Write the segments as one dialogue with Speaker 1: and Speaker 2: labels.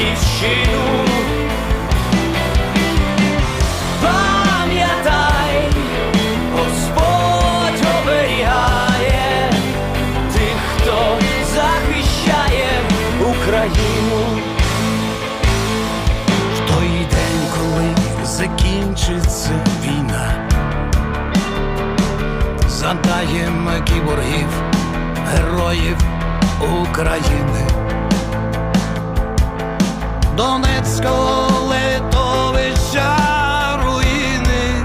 Speaker 1: батьківщину. Пам'ятай, Господь тих, хто захищає Україну.
Speaker 2: В той день, коли закінчиться війна, задаємо кіборгів, героїв України, Донецького литовища руїни,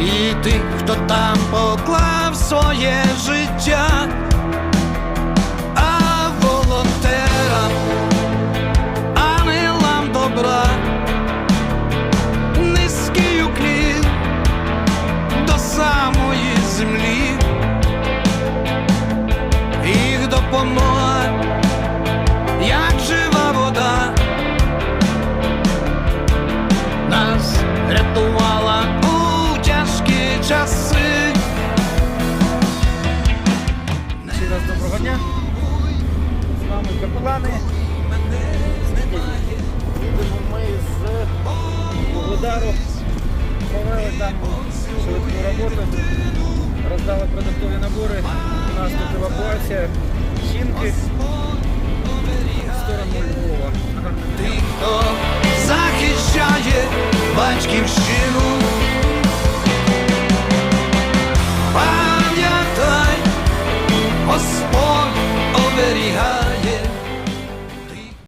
Speaker 2: і тих, хто там поклав своє життя, рятувала у тяжкі часи.
Speaker 3: Ще раз доброго дня. З вами капелани. Їдемо ми з Вугледару. Провели там швидку роботу. Роздали продуктові набори. У нас тут евакуація. Жінки
Speaker 2: hurry.